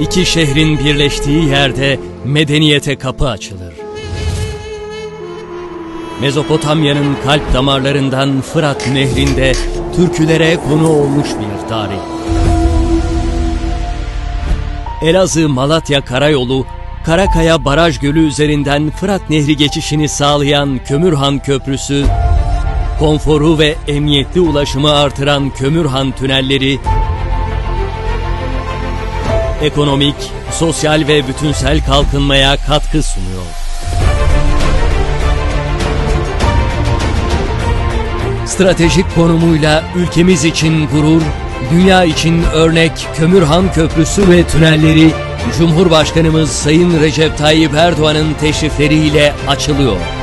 İki şehrin birleştiği yerde medeniyete kapı açılır. Mezopotamya'nın kalp damarlarından Fırat Nehri'nde türkülere konu olmuş bir tarih. Elazığ-Malatya Karayolu, Karakaya Baraj Gölü üzerinden Fırat Nehri geçişini sağlayan Kömürhan Köprüsü konforu ve emniyetli ulaşımı artıran Kömürhan tünelleri, ekonomik, sosyal ve bütünsel kalkınmaya katkı sunuyor. Stratejik konumuyla ülkemiz için gurur, dünya için örnek Kömürhan Köprüsü ve tünelleri Cumhurbaşkanımız Sayın Recep Tayyip Erdoğan'ın teşrifleriyle açılıyor.